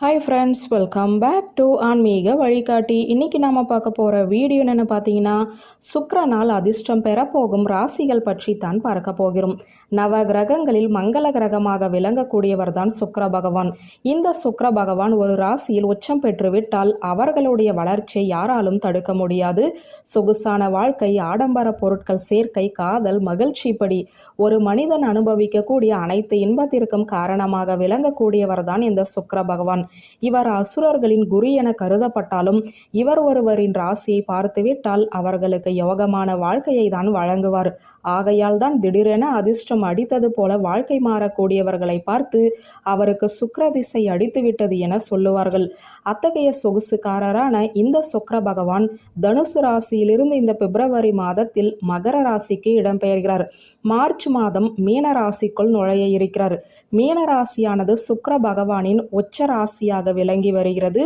Hi friends welcome back to ஆன்மீக வழிகாட்டி இன்னைக்கு நாம் பார்க்க போகிற வீடியோ என்னென்னு பார்த்தீங்கன்னா நாள் அதிர்ஷ்டம் பெறப்போகும் ராசிகள் பற்றி தான் பார்க்க போகிறோம். நவ கிரகங்களில் மங்கள கிரகமாக விளங்கக்கூடியவர் தான் சுக்கர பகவான். இந்த சுக்கர பகவான் ஒரு ராசியில் உச்சம் பெற்றுவிட்டால் அவர்களுடைய வளர்ச்சியை யாராலும் தடுக்க முடியாது. சொகுசான வாழ்க்கை ஆடம்பர பொருட்கள் சேர்க்கை காதல் மகிழ்ச்சிப்படி ஒரு மனிதன் அனுபவிக்கக்கூடிய அனைத்து இன்பத்திற்கும் காரணமாக விளங்கக்கூடியவர் தான் இந்த சுக்கர பகவான். இவர் அசுரர்களின் குரு என கருதப்பட்டாலும் இவர் ஒருவரின் ராசியை பார்த்துவிட்டால் அவர்களுக்கு யோகமான வாழ்க்கையை தான் வழங்குவார். ஆகையால் தான் திடீரென அதிர்ஷ்டம் அடித்தது போல வாழ்க்கை மாறக்கூடியவர்களை பார்த்து அவருக்கு சுக்கிர திசை என சொல்லுவார்கள். அத்தகைய சொகுசுக்காரரான இந்த சுக்கர பகவான் தனுசு ராசியிலிருந்து இந்த பிப்ரவரி மாதத்தில் மகர ராசிக்கு இடம்பெயர்கிறார். மார்ச் மாதம் மீன ராசிக்குள் நுழைய இருக்கிறார். மீன ராசியானது சுக்கர பகவானின் உச்ச ராசி ராசியாக விளங்கி வருகிறது.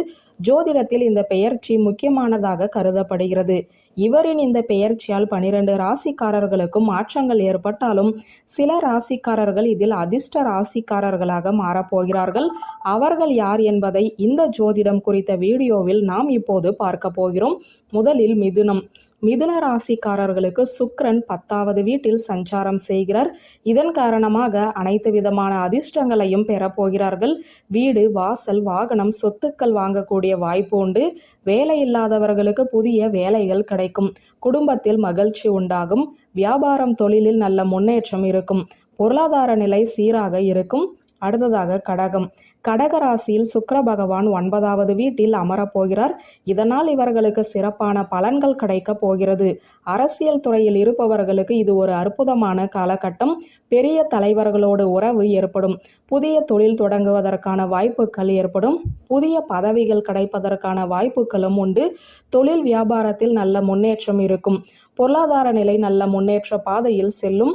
ஜோதிடத்தில் இந்த பெயர்ச்சி முக்கியமானதாக கருதப்படுகிறது. இவரின் இந்த பெயர்ச்சியால் பனிரெண்டு ராசிக்காரர்களுக்கும் மாற்றங்கள் ஏற்பட்டாலும் சில ராசிக்காரர்கள் இதில் அதிர்ஷ்ட ராசிக்காரர்களாக மாறப்போகிறார்கள். அவர்கள் யார் என்பதை இந்த ஜோதிடம் குறித்த வீடியோவில் நாம் இப்போது பார்க்க போகிறோம். முதலில் மிதுனம். மிதுன ராசிக்காரர்களுக்கு சுக்ரன் பத்தாவது வீட்டில் சஞ்சாரம் செய்கிறார். இதன் காரணமாக அனைத்து விதமான அதிர்ஷ்டங்களையும் பெறப்போகிறார்கள் வீடு வாசல் வாகனம் சொத்துக்கள் வாங்கக்கூடிய வாய்ப்பு உண்டு. வேலை இல்லாதவர்களுக்கு புதிய வேலைகள் கிடைக்கும். குடும்பத்தில் மகிழ்ச்சி உண்டாகும். வியாபாரம் தொழிலில் நல்ல முன்னேற்றம் இருக்கும். பொருளாதார நிலை சீராக இருக்கும். அடுத்ததாக கடகம். கடக ராசியில் சுக்கர பகவான் ஒன்பதாவது வீட்டில் அமரப்போகிறார் இதனால் இவர்களுக்கு சிறப்பான பலன்கள் கிடைக்கப் போகிறது. அரசியல் துறையில் இருப்பவர்களுக்கு இது ஒரு அற்புதமான காலகட்டம். பெரிய தலைவர்களோடு உறவு ஏற்படும். புதிய தொழில் தொடங்குவதற்கான வாய்ப்புகள் ஏற்படும். புதிய பதவிகள் கிடைப்பதற்கான வாய்ப்புகளும் உண்டு. தொழில் வியாபாரத்தில் நல்ல முன்னேற்றம் இருக்கும். பொருளாதார நிலை நல்ல முன்னேற்ற பாதையில் செல்லும்.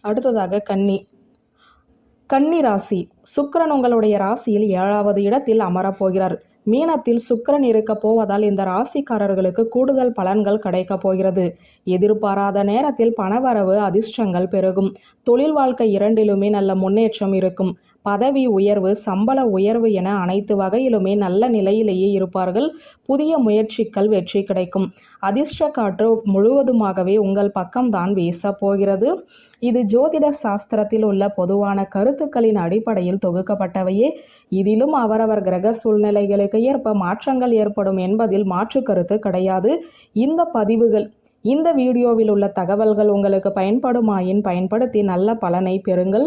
அடுத்ததாக கன்னி. கன்னி ராசி சுக்கரன் உங்களுடைய ராசியில் ஏழாவது இடத்தில் அமரப்போகிறார் மீனத்தில் சுக்கிரன் இருக்க போவதால் இந்த ராசிக்காரர்களுக்கு கூடுதல் பலன்கள் கிடைக்கப் போகிறது. எதிர்பாராத நேரத்தில் பணவரவு அதிர்ஷ்டங்கள் பெருகும். தொழில் வாழ்க்கை இரண்டிலுமே நல்ல முன்னேற்றம் இருக்கும். பதவி உயர்வு சம்பள உயர்வு என அனைத்து வகையிலுமே நல்ல நிலையிலேயே இருப்பார்கள். புதிய முயற்சிகள் வெற்றி கிடைக்கும். அதிர்ஷ்ட காற்று முழுவதுமாகவே உங்கள் பக்கம்தான் வீச போகிறது. இது ஜோதிட சாஸ்திரத்தில் உள்ள பொதுவான கருத்துக்களின் அடிப்படையில் தொகுக்கப்பட்டவையே. இதிலும் அவரவர் கிரக சூழ்நிலைகளுக்கு ஏற்ப மாற்றங்கள் ஏற்படும் என்பதில் மாற்று கருத்து கிடையாது. இந்த பதிவுகள் இந்த வீடியோவில் உள்ள தகவல்கள் உங்களுக்கு பயன்படுமாயின் பயன்படுத்தி நல்ல பலனை பெறுங்கள்.